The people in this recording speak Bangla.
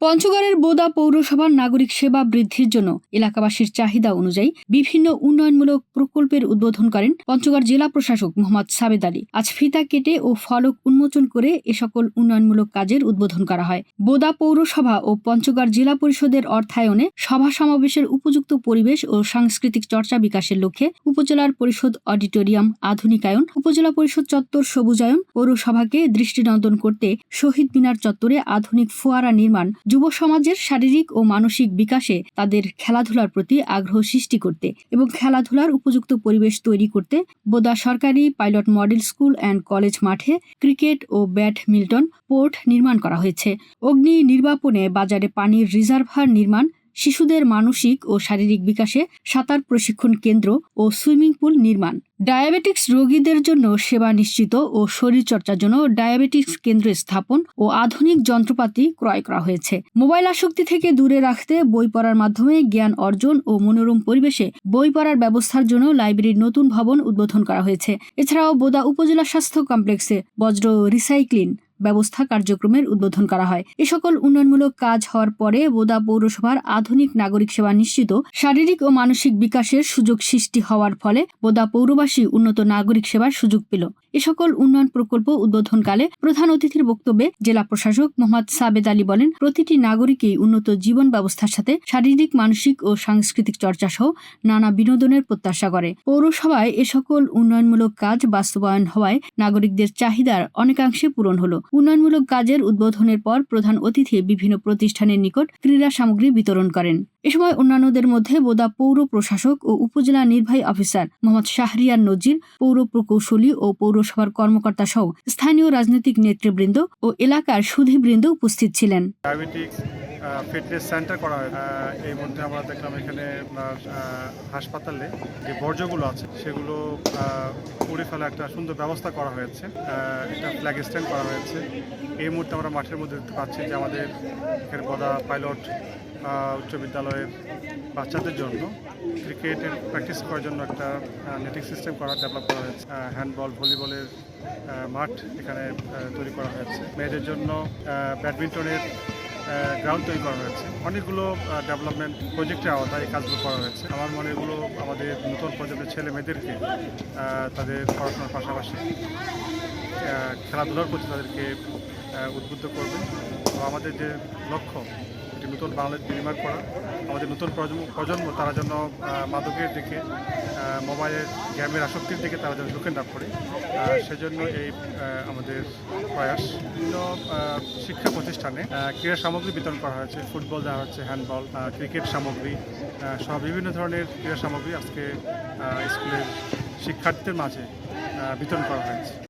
পঞ্চগড়ের বোদা পৌরসভার নাগরিক সেবা বৃদ্ধির জন্য এলাকাবাসীর চাহিদা অনুযায়ী বিভিন্ন উন্নয়নমূলক প্রকল্পের উদ্বোধন করেন পঞ্চগড় জেলা প্রশাসক মোহাম্মদ সাবেদ আলী। আজ ফিতা কেটে ও ফলক উন্মোচন করে এ সকল উন্নয়নমূলক কাজের উদ্বোধন করা হয়। বোদা পৌরসভা ও পঞ্চগড় জেলা পরিষদের অর্থায়নে সভা সমাবেশের উপযুক্ত পরিবেশ ও সাংস্কৃতিক চর্চা বিকাশের লক্ষ্যে উপজেলার পরিষদ অডিটোরিয়াম আধুনিকায়ন, উপজেলা পরিষদ চত্বর সবুজায়ন পৌরসভাকে দৃষ্টিনন্দন করতে শহীদ মিনার চত্বরে আধুনিক ফোয়ারা নির্মাণ যুব সমাজের শারীরিক ও মানসিক বিকাশে তাদের খেলাধুলার প্রতি আগ্রহ সৃষ্টি করতে এবং খেলাধুলার উপযুক্ত পরিবেশ তৈরি করতে বোদা সরকারি pilot model school and college মাঠে ক্রিকেট ও ব্যাডমিন্টন পোর্ট নির্মাণ করা হয়েছে। অগ্নি নির্বাপনে বাজারে পানির রিজার্ভার নির্মাণ শিশুদের মানসিক ও শারীরিক বিকাশে সাঁতার প্রশিক্ষণ কেন্দ্র ও সুইমিং পুল নির্মাণ। ডায়াবেটিক্স রোগীদের জন্য সেবা নিশ্চিত ও শরীরচর্চার জন্য ডায়াবেটিক্স কেন্দ্র স্থাপন ও আধুনিক যন্ত্রপাতি ক্রয় করা হয়েছে। মোবাইল আসক্তি থেকে দূরে রাখতে বই পড়ার মাধ্যমে জ্ঞান অর্জন ও মনোরম পরিবেশে বই পড়ার ব্যবস্থার জন্য লাইব্রেরির নতুন ভবন উদ্বোধন করা হয়েছে। এছাড়াও বোদা উপজেলা স্বাস্থ্য কমপ্লেক্সে বজ্র রিসাইক্লিং ব্যবস্থা কার্যক্রমের উদ্বোধন করা হয়। এ সকল উন্নয়নমূলক কাজ হওয়ার পরে বোদা পৌরসভার আধুনিক নাগরিক সেবা নিশ্চিত শারীরিক ও মানসিক বিকাশের সুযোগ সৃষ্টি হওয়ার ফলে বোদা পৌরবাসী উন্নত নাগরিক সেবার সুযোগ পেল। এ সকল উন্নয়ন প্রকল্প উদ্বোধনকালে প্রধান অতিথির বক্তব্যে জেলা প্রশাসক মোহাম্মদ সাবেদ আলী বলেন, প্রতিটি নাগরিকই উন্নত জীবন ব্যবস্থার সাথে শারীরিক, মানসিক ও সাংস্কৃতিক চর্চা সহ নানা বিনোদনের প্রত্যাশা করে। পৌরসভায় এ সকল উন্নয়নমূলক কাজ বাস্তবায়ন হওয়ায় নাগরিকদের চাহিদার অনেকাংশে পূরণ হলো। উন্নয়নমূলক কাজের উদ্বোধনের পর প্রধান অতিথি বিভিন্ন প্রতিষ্ঠানের নিকট ক্রীড়া সামগ্রী বিতরণ করেন। এ সময় অন্যান্যদের মধ্যে বোদা পৌর প্রশাসক ও উপজেলা নির্বাহী অফিসার মোহাম্মদ শাহরিয়ার নজির, পৌর প্রকৌশলী ও পৌরসভার কর্মকর্তা সহ স্থানীয় রাজনৈতিক নেতৃবৃন্দ ও এলাকার সুধীবৃন্দ উপস্থিত ছিলেন। ফিটনেস সেন্টার করা হয়। এই মধ্যে আমরা দেখলাম এখানে আপনার হাসপাতালে যে বর্জ্যগুলো আছে, সেগুলো পুড়ে ফেলা একটা সুন্দর ব্যবস্থা করা হয়েছে। একটা ফ্ল্যাগ স্ট্যান্ড করা হয়েছে। এই মুহূর্তে আমরা মাঠের মধ্যে দেখতে পাচ্ছি যে আমাদের এখানে পদা পাইলট উচ্চ বিদ্যালয়ের বাচ্চাদের জন্য ক্রিকেটের প্র্যাকটিস করার জন্য একটা নেটিং সিস্টেম করা ডেভেলপ করা হয়েছে। হ্যান্ডবল ভলিবলের মাঠ এখানে তৈরি করা হয়েছে। মেয়েদের জন্য ব্যাডমিন্টনের গ্রাউন্ড তৈরি করা হয়েছে। অনেকগুলো ডেভেলপমেন্ট প্রজেক্টের আওতায় এই কাজগুলো করা হয়েছে। আমার মনে এগুলো আমাদের নতুন প্রজন্মের ছেলে মেয়েদেরকে তাদের পড়াশোনার পাশাপাশি খেলাধুলার প্রতি তাদেরকে উদ্বুদ্ধ করবে। আমাদের যে লক্ষ্য নতুন বাংলাদেশ নির্মাণ করা, আমাদের নতুন প্রজন্ম প্রজন্ম, তারা যেন মাদকের দিকে মোবাইলের গেমের আসক্তির দিকে তারা যেন ঝুঁকে না পড়ে। সেজন্য এই আমাদের প্রয়াস। বিভিন্ন শিক্ষা প্রতিষ্ঠানে ক্রীড়া সামগ্রী বিতরণ করা হয়েছে, ফুটবল দেওয়া হচ্ছে, হ্যান্ডবল ক্রিকেট সামগ্রী সহ বিভিন্ন ধরনের ক্রীড়া সামগ্রী আজকে স্কুলের শিক্ষার্থীদের মাঝে বিতরণ করা হয়েছে।